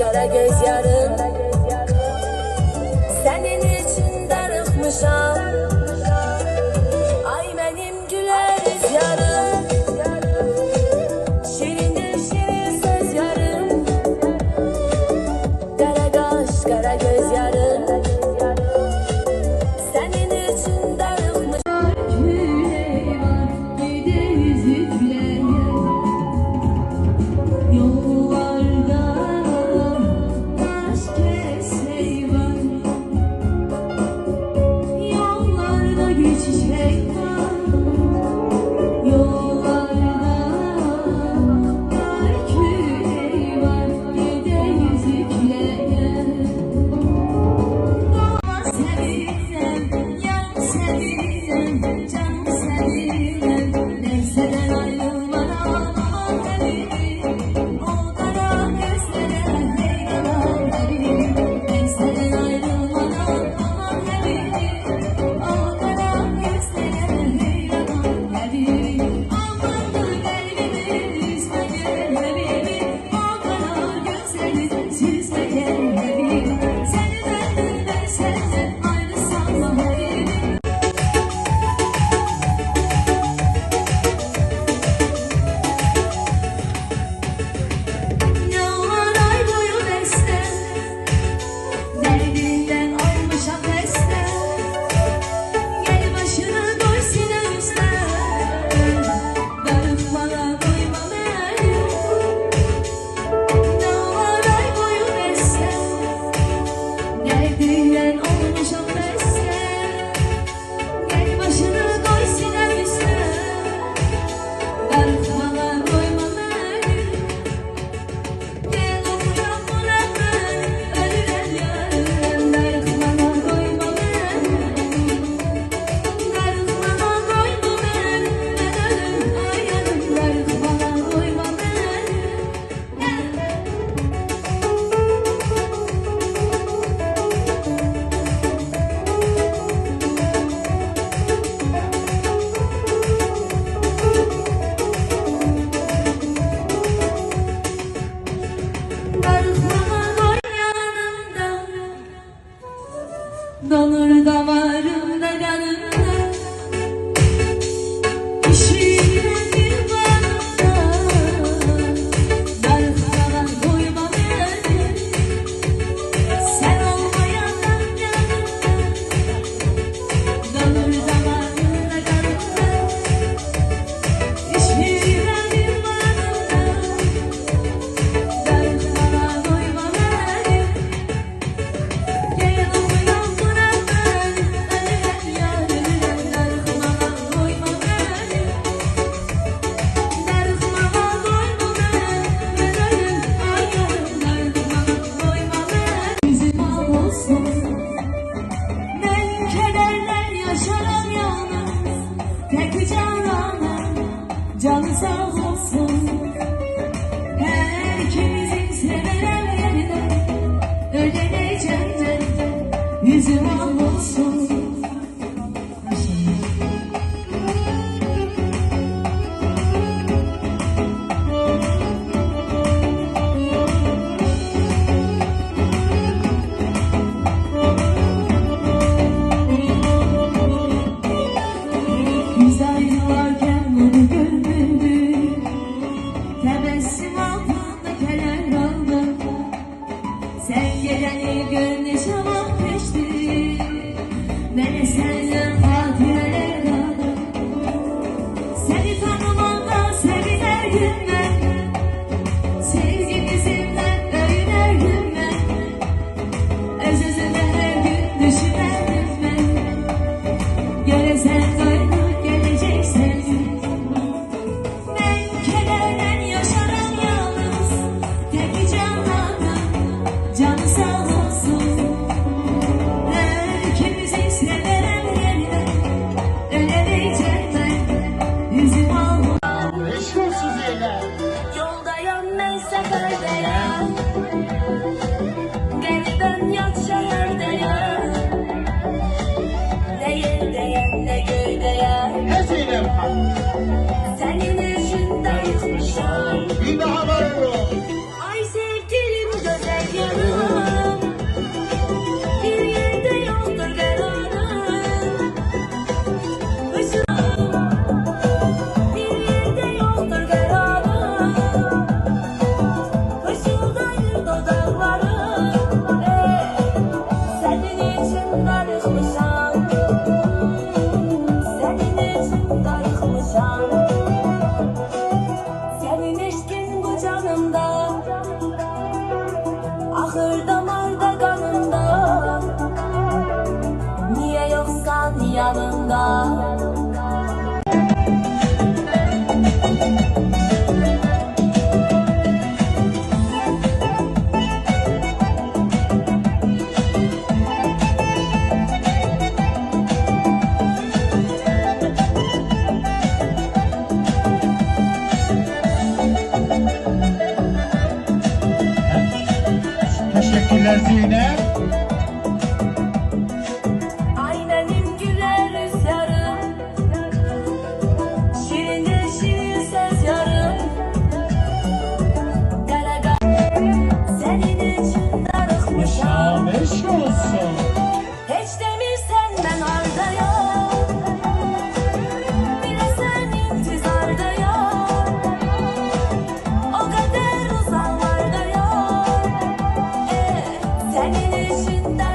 kara göz yarım. Senin için darıkmışam. Ay benim güleriz yarım. Şirindir şirin söz yarım. Kara kaş kara göz yarım. 你眼。Ne zaman olsun. Em Nazina. 微醺的